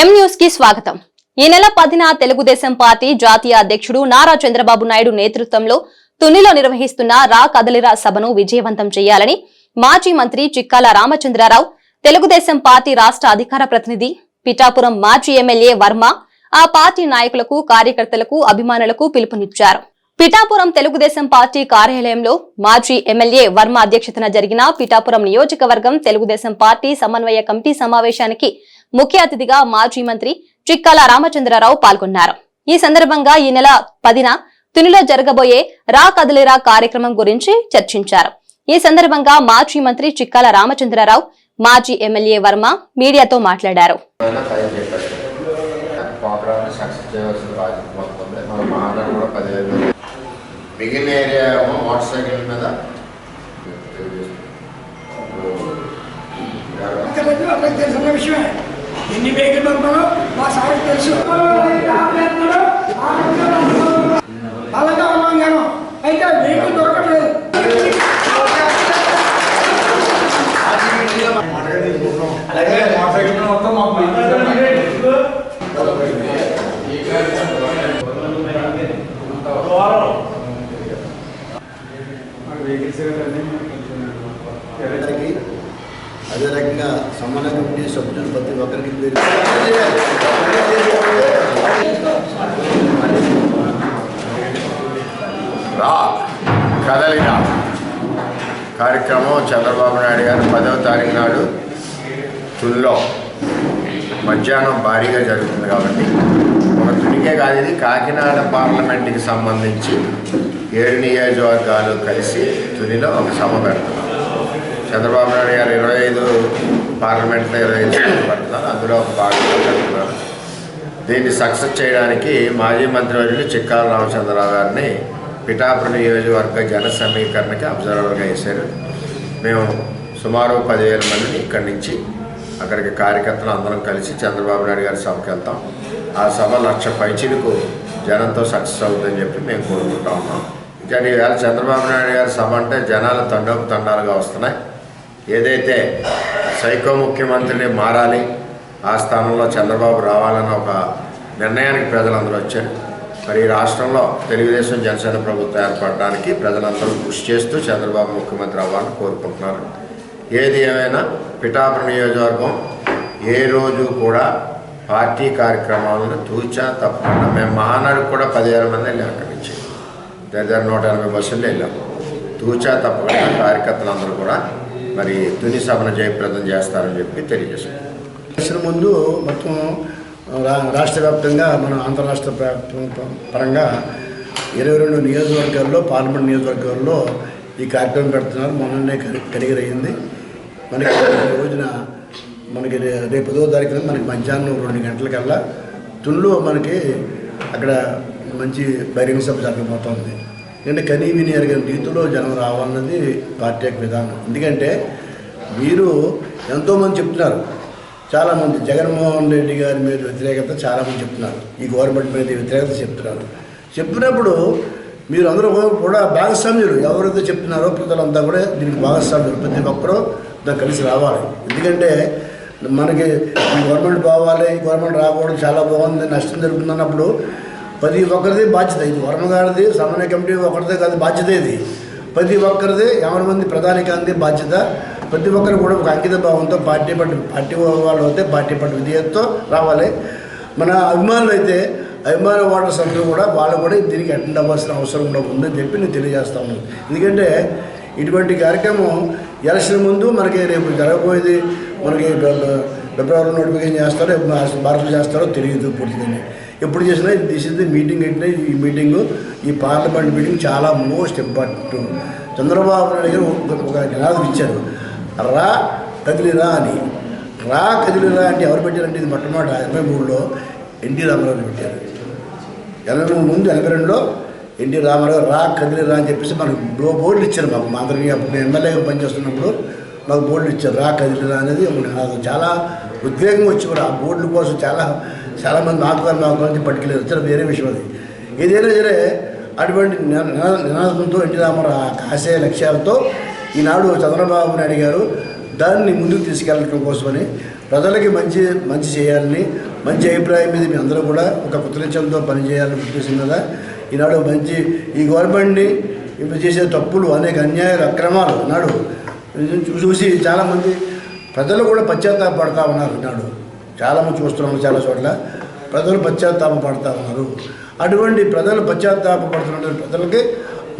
ఎం న్యూస్కి స్వాగతం. ఈ నెల పదిన తెలుగుదేశం పార్టీ జాతీయ అధ్యక్షుడు నారా చంద్రబాబు నాయుడు నేతృత్వంలో తునిలో నిర్వహిస్తున్న రా కదలిరా సభను విజయవంతం చేయాలని మాజీ మంత్రి చిక్కాల రామచంద్రారావు తెలుగుదేశం పార్టీ రాష్ట్ర అధికార ప్రతినిధి పిఠాపురం మాజీ ఎమ్మెల్యే వర్మ ఆ పార్టీ నాయకులకు కార్యకర్తలకు అభిమానులకు పిలుపునిచ్చారు. పిఠాపురం తెలుగుదేశం పార్టీ కార్యాలయంలో మాజీ ఎమ్మెల్యే వర్మ అధ్యక్షతన జరిగిన పిఠాపురం నియోజకవర్గం తెలుగుదేశం పార్టీ సమన్వయ కమిటీ సమావేశానికి ముఖ్య అతిథిగా మాజీ మంత్రి చిక్కాల రామచంద్రరావు పాల్గొన్నారు. ఈ సందర్భంగా ఈ నెల పదిన తునిలో జరగబోయే రా కదలిరా కార్యక్రమం గురించి చర్చించారు. ఈ సందర్భంగా మాజీ మంత్రి చిక్కాల రామచంద్రరావు మాజీ ఎమ్మెల్యే వర్మ మీడియాతో మాట్లాడారు. మిగిలిన ఏరియా మోటార్ సైకిల్ మీద విషయమే. ఎన్ని వెహికల్ పంపాలో మా సార్కి తెలుసు. అలాగే ఉన్నాం నేను అయితే వెహికల్ దొరకట్లేదు. అలాగే మొత్తం మాకు అందరికీ అదే రకంగా సమన్వయ కమిటీ సభ్యులు ప్రతి ఒక్కరికి పేరు రా కదలిరా కార్యక్రమం చంద్రబాబు నాయుడు గారు పదవ తారీఖు నాడు తుల్లో. మధ్యాహ్నం భారీగా జరుగుతుంది కాబట్టి. ఒక తునికే కాదు ఇది కాకినాడ పార్లమెంట్కి సంబంధించి ఏడు నియోజకవర్గాలు కలిసి తునిలో ఒక సభ పెడుతున్నాం చంద్రబాబు నాయుడు గారు ఇరవై ఐదు పార్లమెంట్లో ఇరవై ఐదు సభలు అందులో ఒక భాగంగా దీన్ని సక్సెస్ చేయడానికి మాజీ మంత్రివర్యులు చిక్కాల రామచంద్రరావు గారిని పిఠాపురం నియోజకవర్గ జన సమీకరణకి అబ్జర్వర్గా వేశారు. మేము సుమారు పదివేల మందిని ఇక్కడి నుంచి అక్కడికి కార్యకర్తలు అందరం కలిసి చంద్రబాబు నాయుడు గారి సభకి వెళ్తాం. ఆ సభ లక్ష పైచిలకు జనంతో సక్సెస్ అవుతుందని చెప్పి మేము కోరుకుంటా ఉన్నాం. ఇంకా ఈవేళ చంద్రబాబు నాయుడు గారి సభ అంటే జనాలు తండోపు తండాలుగా వస్తున్నాయి. ఏదైతే సైకో ముఖ్యమంత్రిని మారాలి ఆ స్థానంలో చంద్రబాబు రావాలన్న ఒక నిర్ణయానికి ప్రజలందరూ వచ్చారు. మరి ఈ రాష్ట్రంలో తెలుగుదేశం జనసేన ప్రభుత్వం ఏర్పడడానికి ప్రజలందరూ కృషి చేస్తూ చంద్రబాబు ముఖ్యమంత్రి అవ్వాలని కోరుకుంటున్నారు. ఏది ఏమైనా పిఠాపురం నియోజకవర్గం ఏ రోజు కూడా పార్టీ కార్యక్రమాలను తూచా తప్పకుండా మేము మహానాడు కూడా పదివేల మంది వెళ్ళాం అక్కడి నుంచి. దగ్గర నూట ఎనభై బస్సులు వెళ్ళాం. తూచా తప్పకుండా కార్యకర్తలందరూ కూడా మరి తుని సభను జయప్రదం చేస్తారని చెప్పి తెలియజేశారు. ఎలక్షన్ ముందు మొత్తం రా- రాష్ట్ర వ్యాప్తంగా మన ఆంధ్రరాష్ట్ర పరంగా ఇరవై రెండు నియోజకవర్గాల్లో పార్లమెంట్ నియోజకవర్గాల్లో ఈ కార్యక్రమం పెడుతున్నారు. మొన్ననే కలిగి అయింది మనకి రోజున మనకి రే- రేపు పదో తారీఖున మనకి మధ్యాహ్నం రెండు గంటలకల్లా తుళ్ళు మనకి అక్కడ మంచి బహిరంగ సభ జరగబోతోంది. ఎందుకంటే కనీ విని ఎరగని రీతిలో జనం రావాలన్నది పార్టీ యొక్క విధానం. ఎందుకంటే మీరు ఎంతోమంది చెప్తున్నారు. చాలామంది జగన్మోహన్ రెడ్డి గారి మీద వ్యతిరేకత చాలామంది చెప్తున్నారు. ఈ గవర్నమెంట్ మీద వ్యతిరేకత చెప్తున్నారు. చెప్పినప్పుడు మీరు అందరూ కూడా భాగస్వామ్యులు. ఎవరైతే చెప్తున్నారో ప్రజలంతా కూడా దీనికి భాగస్వామ్యులు. ప్రతి ఒక్కరూ దాన్ని కలిసి రావాలి. ఎందుకంటే మనకి ఈ గవర్నమెంట్ బావాలి ఈ గవర్నమెంట్ రాకూడదు చాలా బాగుంది నష్టం జరుగుతుంది అన్నప్పుడు ప్రతి ఒక్కరిది బాధ్యత. ఇది వర్మగారిది సమన్వయ కమిటీ ఒకరిదే కాదు బాధ్యత ఇది. ప్రతి ఒక్కరిది ఎవరి మంది ప్రధాని గాంధీ బాధ్యత. ప్రతి ఒక్కరు కూడా ఒక అంకిత భావంతో పార్టీ పట్టు పార్టీ వాళ్ళు అయితే పార్టీ పట్టు విధేయతతో రావాలి. మన అభిమానులు అయితే అభిమాన ఓటర్స్ అందరూ కూడా వాళ్ళు కూడా దీనికి అటెండ్ అవ్వాల్సిన అవసరం కూడా ఉందని చెప్పి నేను తెలియజేస్తా ఉన్నాను. ఎందుకంటే ఇటువంటి కార్యక్రమం ఎలక్షన్ ముందు మనకి రేపు జరగబోయేది మనకి ఫిబ్రవరిలో ఫిబ్రవరి నోటిఫికేషన్ చేస్తారో ఎప్పుడు చేస్తారో తెలియదు పూర్తిగా ఎప్పుడు చేసినా దిస్ ఇస్ ది మీటింగ్ అంటే ఈ మీటింగు ఈ పార్లమెంట్ మీటింగ్ చాలా మోస్ట్ ఇంపార్టెంట్. చంద్రబాబు నాయుడు గారు ఒక- నినాదం ఇచ్చారు. రా కదిలిరా అని. రా కదిలిరా అంటే ఎవరు పెట్టారంటే ఇది మొట్టమొదటి ఎనభై మూడులో ఎన్టీ రామారావు పెట్టారు. ఎనభై మూడు ముందు ఎనభై రెండులో ఎన్టీ రామారావు రా కదిలిరా అని చెప్పేసి మనకు బ్లో బోర్డులు ఇచ్చారు మాకు. మా అందరికీ అప్పుడు నేను ఎమ్మెల్యేగా పనిచేస్తున్నప్పుడు మాకు బోర్డులు ఇచ్చారు. రా కదిలిరా అనేది ఒక నినాదం చాలా ఉద్వేగం వచ్చి కూడా ఆ బోర్డుల కోసం చాలా చాలామంది నాకు కానీ నాకు కానీ పట్టుకెళ్ళారు చాలా వేరే విషయం అది. ఏదైనా సరే అటువంటి నినా- నినాదంతో ఎన్టీ రామారావు ఆశయ లక్ష్యాలతో ఈనాడు చంద్రబాబు నాయుడు గారు దాన్ని ముందుకు తీసుకెళ్ళడం కోసమని ప్రజలకి మంచి మంచి చేయాలని మంచి అభిప్రాయం మీద మీ అందరూ కూడా ఒక కృతజ్ఞతలతో పనిచేయాలని ఉద్దేశం మీద ఈనాడు మంచి ఈ గవర్నమెంట్ని ఇప్పుడు చేసే తప్పులు అనేక అన్యాయాలు అక్రమాలు నాడు చూసి చాలామంది ప్రజలు కూడా పశ్చాత్తాపడతా ఉన్నారు నాడు చాలామంది చూస్తున్నాము చాలా చోట్ల. ప్రజలు పశ్చాత్తాప పడతా ఉన్నారు. అటువంటి ప్రజలు పశ్చాత్తాప పడుతున్న ప్రజలకి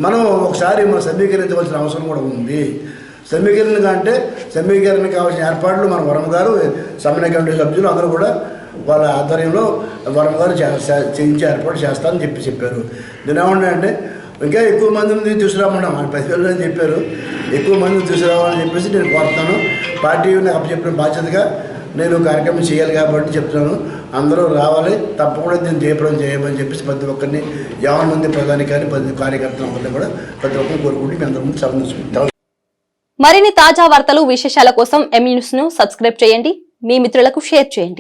మనం ఒకసారి మనం సమీకరించవలసిన అవసరం కూడా ఉంది. సమీకరణ అంటే సమీకరణ కావాల్సిన ఏర్పాట్లు మన వరం గారు సమన్వయ కమిటీ సభ్యులు అందరూ కూడా వాళ్ళ ఆధ్వర్యంలో వరం గారు చే- చేయించే ఏర్పాటు చేస్తానని చెప్పి చెప్పారు. నేను ఏమన్నా అంటే ఇంకా ఎక్కువ మందిని తీసుకురామన్నాం. మన పదివేలు అని చెప్పారు. ఎక్కువ మందిని తీసుకురావాలని చెప్పేసి నేను కోరుతాను పార్టీ నాకు అప్పచెప్పిన బాధ్యతగా నేను కార్యక్రమం చేయాలి కాబట్టి చెప్తున్నాను. అందరూ రావాలి. తప్పకుండా దీన్ని జయప్రదం చేయమని చెప్పేసి ప్రతి ఒక్కరిని యావన మంది ప్రధాని కానీ ప్రతి కార్యకర్తలందరినీ కూడా ప్రతి ఒక్కరిని కోరుకుంటూ మీ అందరం సంబంధించుకుంటాం మరిన్ని తాజా వార్తలు విశేషాల కోసం ఎం న్యూస్ను సబ్స్క్రైబ్ చేయండి. మీ మిత్రులకు షేర్ చేయండి.